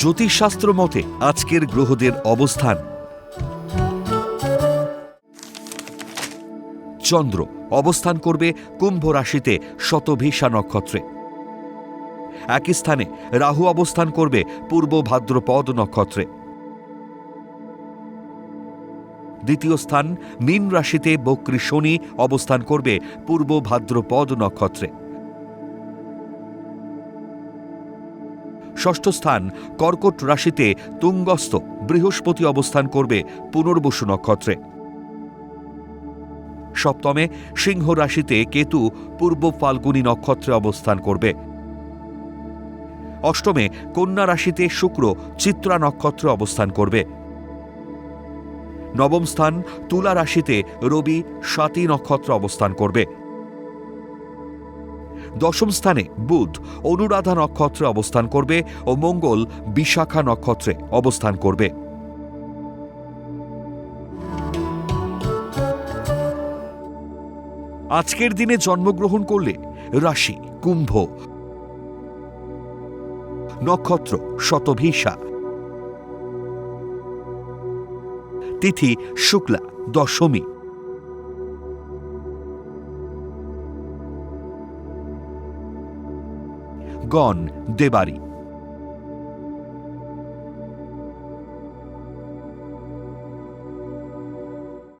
জ্যোতিষশাস্ত্র মতে আজকের গ্রহদের অবস্থান। চন্দ্র অবস্থান করবে কুম্ভ রাশিতে শতভিসা নক্ষত্রে। একই স্থানে রাহু অবস্থান করবে পূর্ব ভাদ্রপদ নক্ষত্রে। দ্বিতীয় স্থান, মীন রাশিতে বক্রী শনি অবস্থান করবে পূর্ব ভাদ্রপদ নক্ষত্রে। ষষ্ঠ স্থান কর্কট রাশিতে তুঙ্গস্থ বৃহস্পতি অবস্থান করবে পুনর্বসু নক্ষত্রে। সপ্তমে সিংহ রাশিতে কেতু পূর্ব ফাল্গুনী নক্ষত্রে অবস্থান করবে। অষ্টমে কন্যা রাশিতে শুক্র চিত্রা নক্ষত্রে অবস্থান করবে। নবম স্থান তুলা রাশিতে রবি স্বাতী নক্ষত্র অবস্থান করবে। দশম স্থানে বুধ অনুরাধা নক্ষত্রে অবস্থান করবে ও মঙ্গল বিশাখা নক্ষত্রে অবস্থান করবে। আজকের দিনে জন্মগ্রহণ করলে রাশি, কুম্ভ, নক্ষত্র, শতভিসা। তিথি, শুক্লা, দশমী। Gone debari.